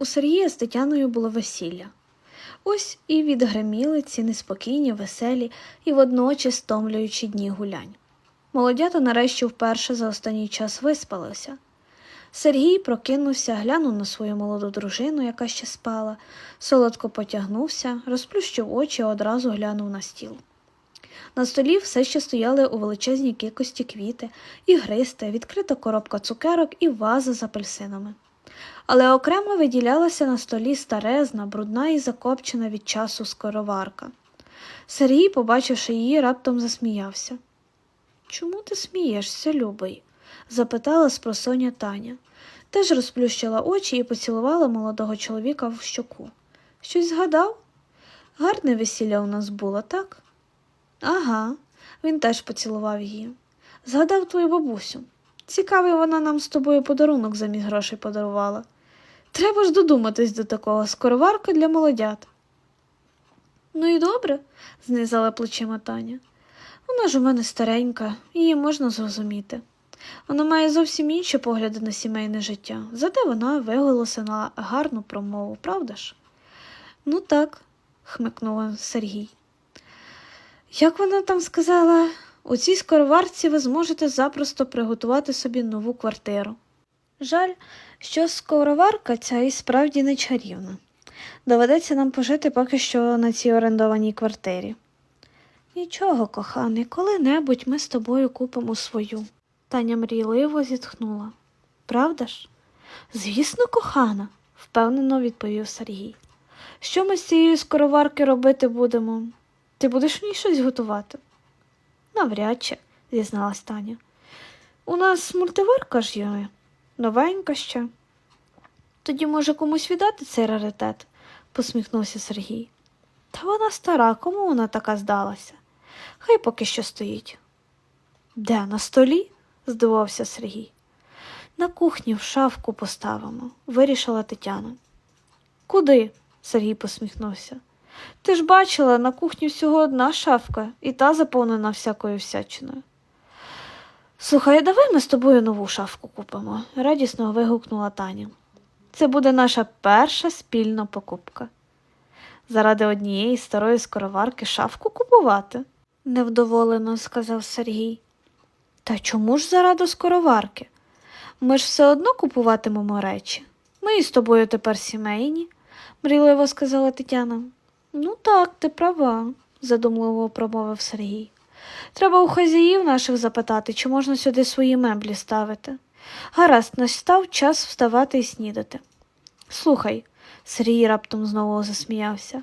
У Сергія з Тетяною було весілля. Ось і відгриміли ці неспокійні, веселі і водночас стомлюючі дні гулянь. Молодята нарешті вперше за останній час виспалися. Сергій прокинувся, глянув на свою молоду дружину, яка ще спала, солодко потягнувся, розплющив очі і одразу глянув на стіл. На столі все ще стояли у величезній кількості квіти, ігристи, відкрита коробка цукерок і ваза з апельсинами. Але окремо виділялася на столі старезна, брудна і закопчена від часу скороварка. Сергій, побачивши її, раптом засміявся. Чому ти смієшся, любий? запитала спросоння Таня. Теж розплющила очі і поцілувала молодого чоловіка в щоку. Щось згадав? Гарне весілля у нас було, так? Ага, він теж поцілував її. Згадав твою бабусю. Цікавий вона нам з тобою подарунок замість грошей подарувала. Треба ж додуматись до такого скороварка для молодят. Ну і добре, знизала плечима Таня. Вона ж у мене старенька, її можна зрозуміти. Вона має зовсім інші погляди на сімейне життя, зате вона виголосила гарну промову, правда ж? Ну так, хмикнула Сергій. Як вона там сказала, у цій скороварці ви зможете запросто приготувати собі нову квартиру. Жаль, що скороварка ця і справді не чарівна. Доведеться нам пожити поки що на цій орендованій квартирі. Нічого, коханий, коли-небудь ми з тобою купимо свою. Таня мрійливо зітхнула. Правда ж? Звісно, кохана, впевнено відповів Сергій. Що ми з цієї скороварки робити будемо? Ти будеш в ній щось готувати? Навряд чи, зізналась Таня. У нас мультиварка ж є, новенька ще. Тоді, може, комусь віддати цей раритет, посміхнувся Сергій. Та вона стара, кому вона така здалася? Хай поки що стоїть. Де, на столі? здивувався Сергій. На кухні в шафку поставимо, вирішила Тетяна. Куди? Сергій посміхнувся. Ти ж бачила, на кухні всього одна шафка, і та заповнена всякою всячиною. Слухай, давай ми з тобою нову шафку купимо, радісно вигукнула Таня. Це буде наша перша спільна покупка. Заради однієї старої скороварки шафку купувати, невдоволено сказав Сергій. Та чому ж заради скороварки? Ми ж все одно купуватимемо речі. Ми із тобою тепер сімейні, мрійливо сказала Тетяна. Ну так, ти права, задумливо промовив Сергій. Треба у хазяїв наших запитати, чи можна сюди свої меблі ставити. Гаразд, настав час вставати і снідати. Слухай, Сергій раптом знову засміявся.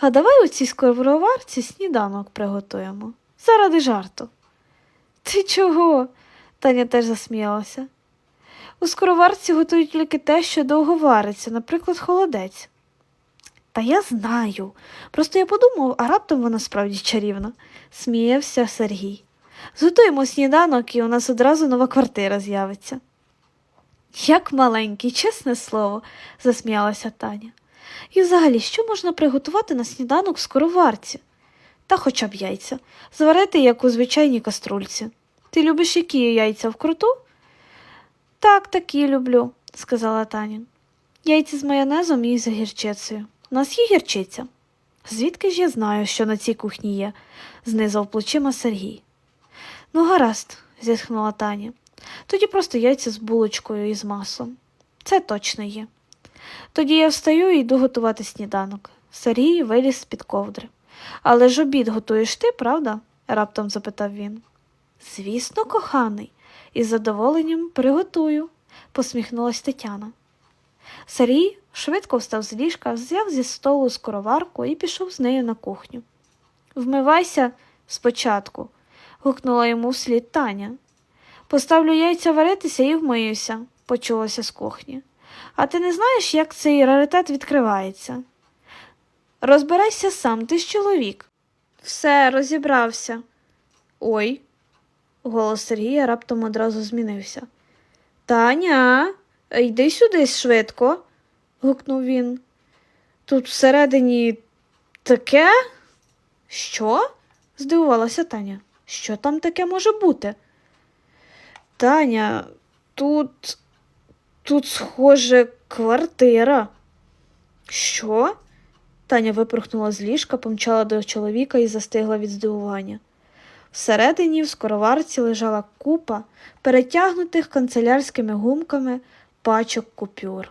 А давай у цій скороварці сніданок приготуємо. Заради жарту. Ти чого? Таня теж засміялася. У скороварці готують тільки те, що довго вариться, наприклад, холодець. Та я знаю. Просто я подумав, а раптом вона справді чарівна, сміявся Сергій. Зготуємо сніданок, і у нас одразу нова квартира з'явиться. Як маленький, чесне слово, засміялася Таня. І взагалі, що можна приготувати на сніданок в скороварці? Та хоча б яйця, зварити, як у звичайній каструльці. Ти любиш які яйця вкруту? Так, такі люблю, сказала Таня. Яйця з майонезом і з гірчицею. У нас є гірчиця. Звідки ж я знаю, що на цій кухні є? знизав плечима Сергій. Ну, гаразд, зітхнула Таня. Тоді просто яйця з булочкою і з маслом. Це точно є. Тоді я встаю і йду готувати сніданок. Сергій виліз з-під ковдри. Але ж обід готуєш ти, правда? раптом запитав він. Звісно, коханий, із задоволенням приготую, посміхнулась Тетяна. Сергій швидко встав з ліжка, взяв зі столу скороварку і пішов з нею на кухню. Вмивайся спочатку, гукнула йому вслід Таня. Поставлю яйця варитися і вмиюся, почулося з кухні. А ти не знаєш, як цей раритет відкривається? Розбирайся сам, ти ж чоловік. Все, розібрався. Ой. Голос Сергія раптом одразу змінився. Таня, йди сюди швидко, гукнув він. Тут всередині таке? Що? здивувалася Таня. Що там таке може бути? Таня, тут, тут, схоже, квартира, Що? Таня випорхнула з ліжка, помчала до чоловіка і застигла від здивування. Всередині в скороварці лежала купа перетягнутих канцелярськими гумками пачок купюр.